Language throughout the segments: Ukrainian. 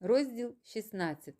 Розділ 16.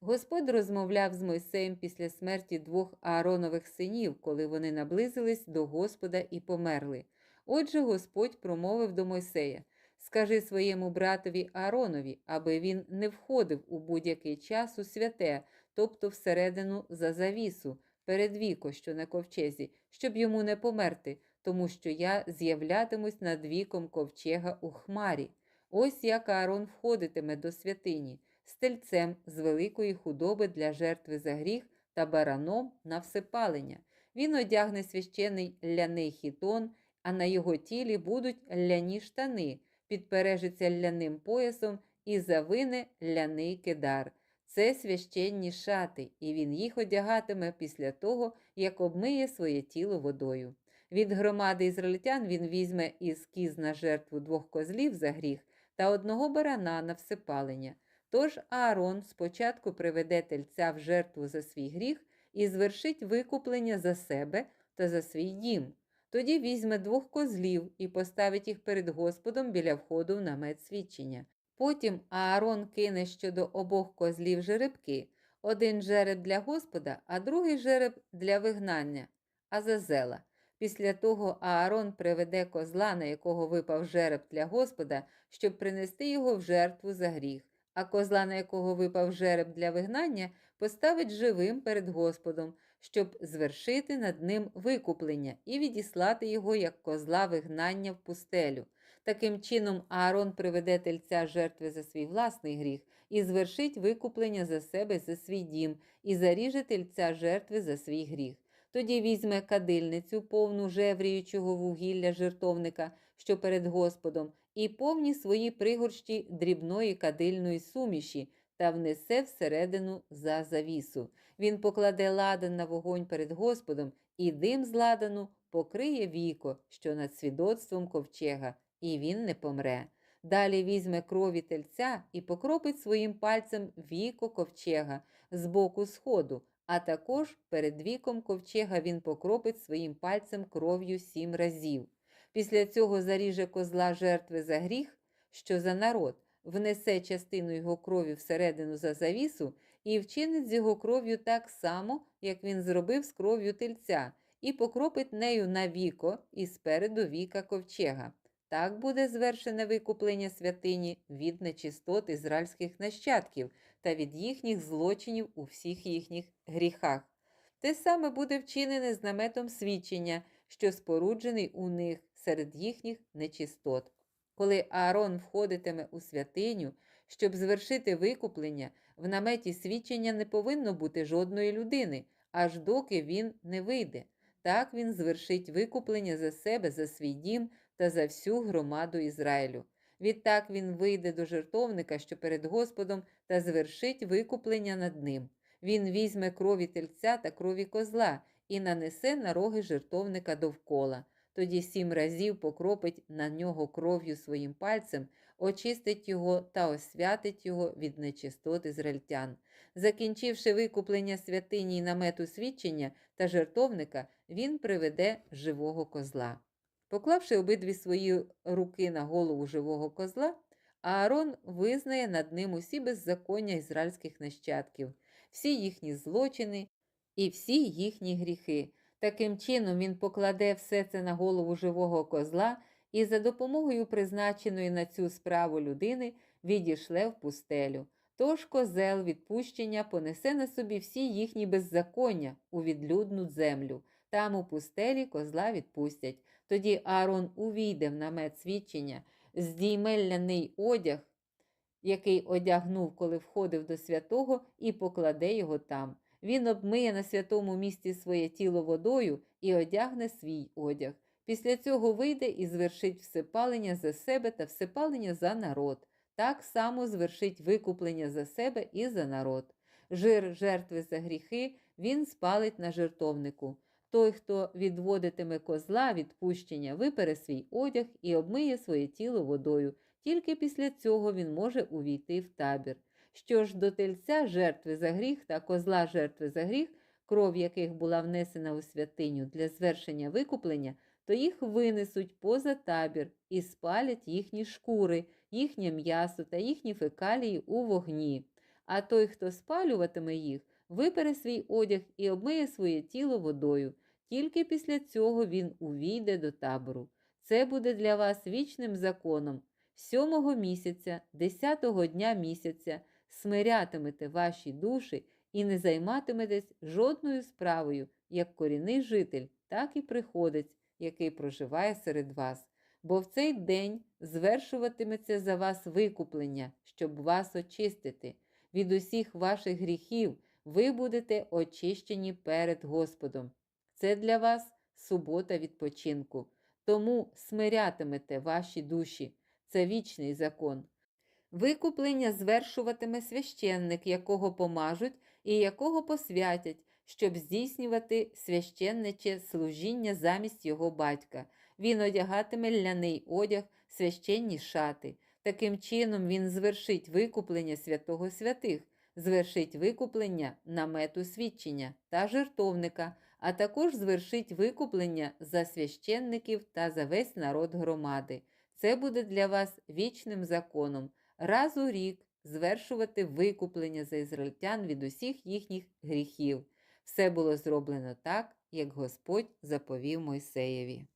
Господь розмовляв з Мойсеєм після смерті двох Ааронових синів, коли вони наблизились до Господа і померли. Отже, Господь промовив до Мойсея: Скажи своєму братові Ааронові, аби він не входив у будь-який час у святе, тобто всередину за завісу, перед віко, що на ковчезі, щоб йому не померти, тому що я з'являтимусь над віком ковчега у хмарі. Ось як Аарон входитиме до святині з тельцем з великої худоби для жертви за гріх та бараном на всепалення. Він одягне священий ляний хітон, а на його тілі будуть ляні штани, підпережиться ляним поясом і завине ляний кидар. Це священні шати, і він їх одягатиме після того, як обмиє своє тіло водою. Від громади ізраїльтян він візьме із кіз на жертву двох козлів за гріх та одного барана на всепалення. Тож Аарон спочатку приведе тельця в жертву за свій гріх і звершить викуплення за себе та за свій дім. Тоді візьме двох козлів і поставить їх перед Господом біля входу в намет свідчення. Потім Аарон кине щодо обох козлів жеребки, один жереб для Господа, а другий жереб для вигнання, Азазела. Після того Аарон приведе козла, на якого випав жереб для Господа, щоб принести його в жертву за гріх, а козла, на якого випав жереб для вигнання, поставить живим перед Господом, щоб звершити над ним викуплення і відіслати його як козла вигнання в пустелю. Таким чином, Аарон приведе тельця жертви за свій власний гріх і звершить викуплення за себе за свій дім, і заріже тельця жертви за свій гріх. Тоді візьме кадильницю, повну жевріючого вугілля жертовника, що перед Господом, і повні свої пригорщі дрібної кадильної суміші, та внесе всередину за завісу. Він покладе ладан на вогонь перед Господом, і дим з ладану покриє віко, що над свідоцтвом ковчега, і він не помре. Далі візьме крові тельця і покропить своїм пальцем віко ковчега з боку сходу, а також перед віком ковчега він покропить своїм пальцем кров'ю сім разів. Після цього заріже козла жертви за гріх, що за народ, внесе частину його крові всередину за завісу і вчинить з його кров'ю так само, як він зробив з кров'ю тельця, і покропить нею на віко і спереду віка ковчега. Так буде звершене викуплення святині від нечистот ізраїльських нащадків та від їхніх злочинів у всіх їхніх гріхах. Те саме буде вчинене з наметом свідчення, що споруджений у них серед їхніх нечистот. Коли Аарон входитиме у святиню, щоб звершити викуплення, в наметі свідчення не повинно бути жодної людини, аж доки він не вийде. Так він звершить викуплення за себе, за свій дім та за всю громаду Ізраїлю. Відтак він вийде до жертовника, що перед Господом, та звершить викуплення над ним. Він візьме крові тельця та крові козла і нанесе на роги жертовника довкола. Тоді сім разів покропить на нього кров'ю своїм пальцем, очистить його та освятить його від нечистот ізраїльтян. Закінчивши викуплення святині й намету свідчення та жертовника, він приведе живого козла. Поклавши обидві свої руки на голову живого козла, Аарон визнає над ним усі беззаконня ізраїльських нащадків, всі їхні злочини і всі їхні гріхи. Таким чином він покладе все це на голову живого козла і за допомогою призначеної на цю справу людини відішле в пустелю. Тож козел відпущення понесе на собі всі їхні беззаконня у відлюдну землю. Там у пустелі козла відпустять. Тоді Аарон увійде в намет свідчення, здійме ляний одяг, який одягнув, коли входив до святого, і покладе його там. Він обмиє на святому місці своє тіло водою і одягне свій одяг. Після цього вийде і звершить всепалення за себе та всепалення за народ. Так само звершить викуплення за себе і за народ. Жир жертви за гріхи він спалить на жертовнику. Той, хто відводитиме козла відпущення, випере свій одяг і обмиє своє тіло водою. Тільки після цього він може увійти в табір. Що ж до тельця жертви за гріх та козла жертви за гріх, кров яких була внесена у святиню для звершення викуплення, то їх винесуть поза табір і спалять їхні шкури, їхнє м'ясо та їхні фекалії у вогні. А той, хто спалюватиме їх, випере свій одяг і обмиє своє тіло водою. Тільки після цього він увійде до табору. Це буде для вас вічним законом. Сьомого місяця, десятого дня місяця смирятимете ваші душі і не займатиметесь жодною справою, як корінний житель, так і приходець, який проживає серед вас. Бо в цей день звершуватиметься за вас викуплення, щоб вас очистити. Від усіх ваших гріхів ви будете очищені перед Господом. Це для вас субота відпочинку. Тому смирятимете ваші душі. Це вічний закон. Викуплення звершуватиме священник, якого помажуть і якого посвятять, щоб здійснювати священниче служіння замість його батька. Він одягатиме ляний одяг, священні шати. Таким чином він звершить викуплення святого святих, звершить викуплення намету свідчення та жертовника, а також звершить викуплення за священників та за весь народ громади. Це буде для вас вічним законом раз у рік звершувати викуплення за ізраїльтян від усіх їхніх гріхів. Все було зроблено так, як Господь заповів Мойсеєві.